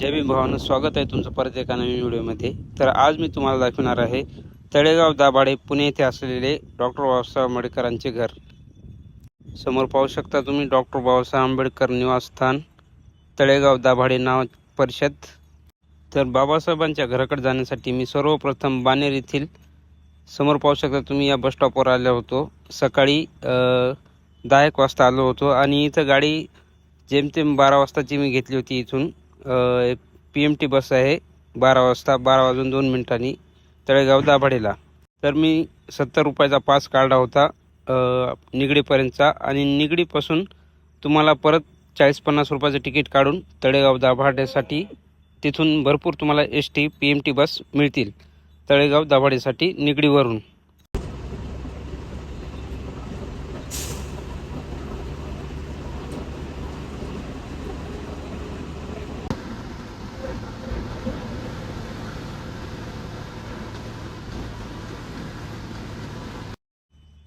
जय भीम भावानं स्वागत आहे तुमचं परत एका नवीन व्हिडिओमध्ये. तर आज मी तुम्हाला दाखवणार आहे तळेगाव दाभाडे पुणे येथे असलेले डॉक्टर बाबासाहेब आंबेडकरांचे घर. समोर पाहू शकता तुम्ही डॉक्टर बाबासाहेब आंबेडकर निवासस्थान तळेगाव दाभाडे नाव परिषद. तर बाबासाहेबांच्या घराकडे जाण्यासाठी मी सर्वप्रथम बानेर येथील समोर पाहू शकता तुम्ही या बस स्टॉपवर आलो होतो. सकाळी दहा एक वाजता आलो होतो आणि इथं गाडी जेमतेम बारा वाजताची मी घेतली होती इथून. पी एम टी बस आहे बारा वाजता बारा वाजून दोन मिनिटांनी तळेगाव दाभाडेला. तर मी सत्तर रुपयाचा पास काढला होता निगडीपर्यंतचा आणि निगडीपासून तुम्हाला परत चाळीस पन्नास रुपयाचं तिकीट काढून तळेगाव दाभाडेसाठी तिथून भरपूर तुम्हाला S T P M T bus मिळतील. तळेगाव दाभाडेसाठी निगडीवरून.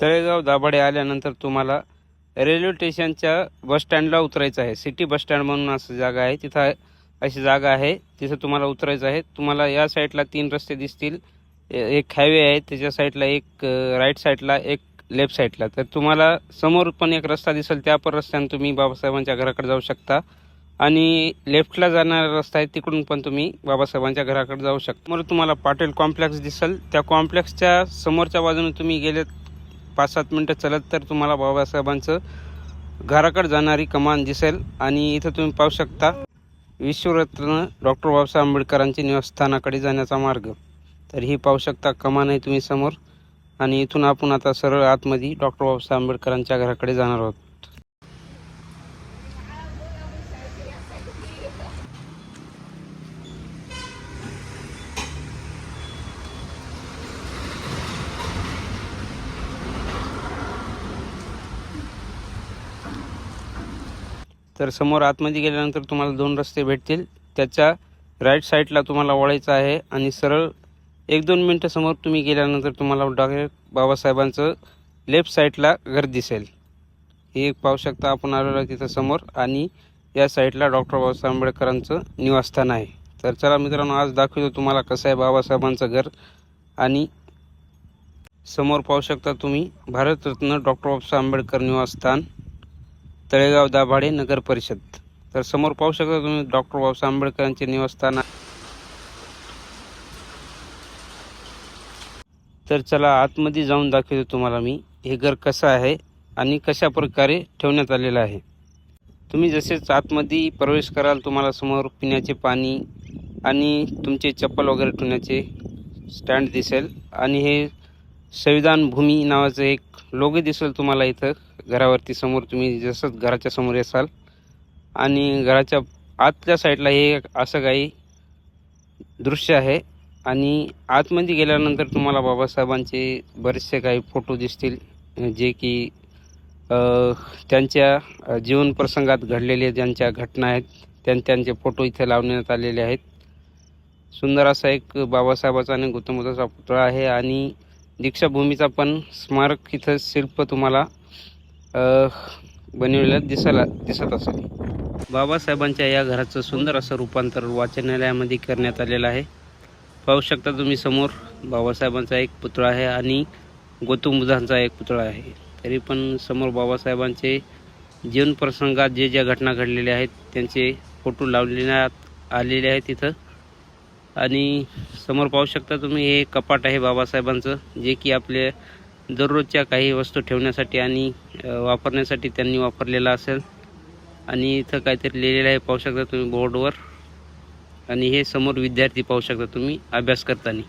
तळेगाव दाभाडे आल्यानंतर तुम्हाला रेल्वे स्टेशनच्या बस स्टँडला उतरायचं आहे. सिटी बस स्टँड म्हणून असं जागा आहे. तिथं अशी जागा आहे. तिथं तुम्हाला उतरायचं आहे. तुम्हाला या साईडला तीन रस्ते दिसतील. एक हायवे आहे. त्याच्या साईडला एक राईट साईडला एक लेफ्ट साईडला तर तुम्हाला समोर पण एक रस्ता दिसेल. त्या पण रस्त्याने तुम्ही बाबासाहेबांच्या घराकडे जाऊ शकता. आणि लेफ्टला जाणारा रस्ता आहे. तिकडून पण तुम्ही बाबासाहेबांच्या घराकडे जाऊ शकता. समोर तुम्हाला पाटील कॉम्प्लेक्स दिसेल. त्या कॉम्प्लेक्सच्या समोरच्या बाजूने तुम्ही गेलेत पाच सात मिनटं चलत तर तुम्हाला बाबासाहेबांचं घराकडे जाणारी कमान दिसेल आणि इथं तुम्ही पाहू शकता विश्वरत्न डॉक्टर बाबासाहेब आंबेडकरांच्या निवासस्थानाकडे जाण्याचा मार्ग. तर ही पाहू शकता कमान आहे तुम्ही समोर आणि इथून आपण आता सरळ आतमध्ये डॉक्टर बाबासाहेब आंबेडकरांच्या घराकडे जाणार आहोत. तर समोर आतमध्ये गेल्यानंतर तुम्हाला दोन रस्ते भेटतील. त्याच्या राईट साईडला तुम्हाला वळायचं आहे आणि सरळ एक दोन मिनटं समोर तुम्ही गेल्यानंतर तुम्हाला डायरेक्ट बाबासाहेबांचं लेफ्ट साईडला घर दिसेल. हे एक पाहू शकता आपण आलेलो आहे तिथं समोर आणि या साईडला डॉक्टर बाबासाहेब आंबेडकरांचं निवासस्थान आहे. तर चला मित्रांनो आज दाखवतो तुम्हाला कसं आहे बाबासाहेबांचं घर आणि समोर पाहू शकता तुम्ही भारतरत्न डॉक्टर बाबासाहेब आंबेडकर निवासस्थान. तळेगाव दाभाडे नगर परिषद. तर समोर पाहू शकता तुम्ही डॉक्टर बाबासाहेब आंबेडकरांचे निवासस्थान तर चला आतमध्ये जाऊन दाखवतो तुम्हाला मी. हे घर कसं आहे आणि कशा प्रकारे ठेवण्यात आलेलं आहे. तुम्ही जसेच आतमध्ये प्रवेश कराल तुम्हाला समोर पिण्याचे पाणी आणि तुमचे चप्पल वगैरे ठेवण्याचे स्टँड दिसेल. आणि हे संविधान भूमी नावाचं एक लोगो दिसेल तुम्हाला इथं. घरावरती समोर तुम्ही जसंच घराच्या समोर येसाल. आणि घराच्या आतल्या साईडला हे असं काही दृश्य आहे. आणि आतमध्ये गेल्यानंतर तुम्हाला बाबासाहेबांचे बरेचसे काही फोटो दिसतील जे की त्यांच्या जीवनप्रसंगात जीवन प्रसंगात घडलेले ज्यांच्या घटना आहेत त्यां त्यांचे फोटो इथे लावण्यात आलेले आहेत. सुंदर असा एक बाबासाहेबाचा आणि गौतम बुद्धाचा पुतळा आहे. आणि दीक्षाभूमीचा पण स्मारक इथं शिल्प तुम्हाला बनवलेलं दिसायला दिसत असेल. बाबासाहेबांच्या या घराचं सुंदर असं रूपांतर वाचनालयामध्ये करण्यात आलेलं आहे. पाहू शकता तुम्ही समोर बाबासाहेबांचा एक पुतळा आहे आणि गौतम बुद्धांचा एक पुतळा आहे. तरी पण समोर बाबासाहेबांचे जीवन प्रसंगात जे ज्या घटना घडलेल्या आहेत त्यांचे फोटो लावण्यात आलेले आहेत तिथं आणि समोर पाहू शकता तुम्ही हे कपाट आहे बाबासाहेबांचं जे की आपले दररोजच्या काही वस्तू ठेवण्यासाठी आणि वापरण्यासाठी त्यांनी वापरलेला असेल. आणि इथं काहीतरी लिहिलेलं आहे पाहू शकता तुम्ही बोर्डवर. आणि हे समोर विद्यार्थी पाहू शकता तुम्ही अभ्यास करताना.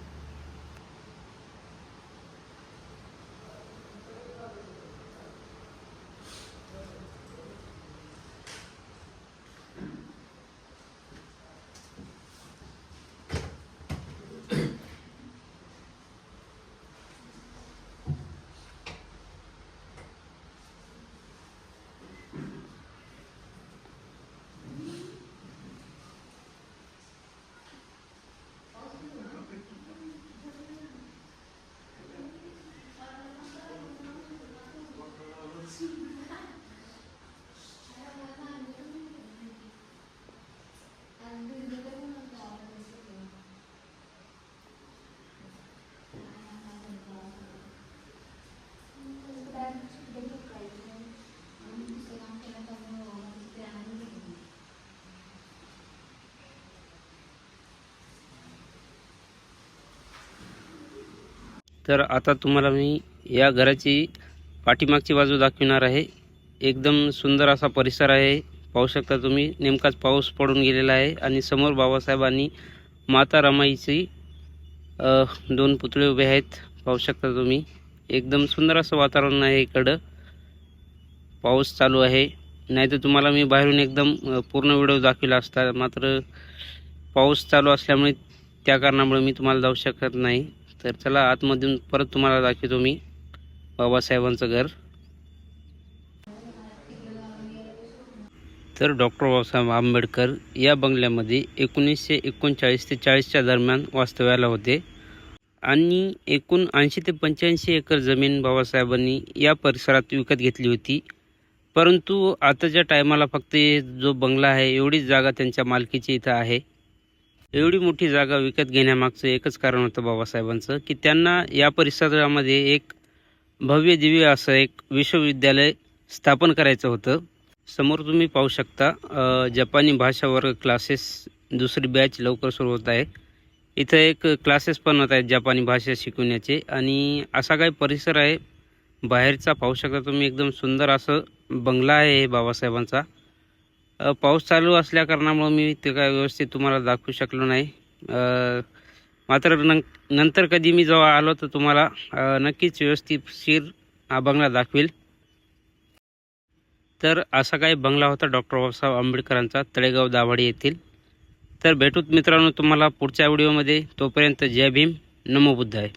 तर आता तुम्हाला मी या घराची पाठीमागची बाजू दाखविणार आहे. एकदम सुंदर असा परिसर आहे. पाहू शकता तुम्ही नेमकाच पाऊस पडून गेलेला आहे आणि समोर बाबासाहेबांनी माता रमाईची दोन पुतळे उभे आहेत. पाहू शकता तुम्ही एकदम सुंदर असं वातावरण आहे इकडं. पाऊस चालू आहे. नाही तर तुम्हाला मी बाहेरून एकदम पूर्ण व्हिडिओ दाखविला असता. मात्र पाऊस चालू असल्यामुळे त्या कारणामुळे मी तुम्हाला जाऊ शकत नाही. तर चला आतमधून परत तुम्हाला दाखवतो मी बाबासाहेबांचं घर. तर डॉक्टर बाबासाहेब आंबेडकर या बंगल्यामध्ये एकोणीसशे एकोणचाळीस ते चाळीसच्या दरम्यान वास्तव्याला होते. आणि एकूण ऐंशी ते पंच्याऐंशी एकर जमीन बाबासाहेबांनी या परिसरात विकत घेतली होती. परंतु आताच्या टायमाला फक्त जो बंगला आहे एवढीच जागा त्यांच्या मालकीची इथं आहे. एवढी मोठी जागा विकत घेण्यामागचं एकच कारण होतं बाबासाहेबांचं की त्यांना या परिसरामध्ये एक भव्य दिव्य असं एक विश्वविद्यालय स्थापन करायचं होतं. समोर तुम्ही पाहू शकता जपानी भाषा वर्ग क्लासेस दुसरी बॅच लवकर सुरू होत आहे. इथं एक क्लासेस पण होत आहेत जपानी भाषा शिकवण्याचे. आणि असा काही परिसर आहे बाहेरचा पाहू शकता तुम्ही एकदम सुंदर असं बंगला आहे हे बाबासाहेबांचा. पाऊस चालू असल्या कारणामुळं मी ते काय व्यवस्थित तुम्हाला दाखवू शकलो नाही. मात्र नं नंतर कधी मी जेव्हा आलो तर तुम्हाला नक्कीच नक्कीच व्यवस्थितशीर हा बंगला दाखवेल. तर असा काही बंगला होता डॉक्टर बाबासाहेब आंबेडकरांचा तळेगाव दाभाडी येथील. तर भेटूत मित्रांनो तुम्हाला पुढच्या व्हिडिओमध्ये. तोपर्यंत जय भीम. नमो आहे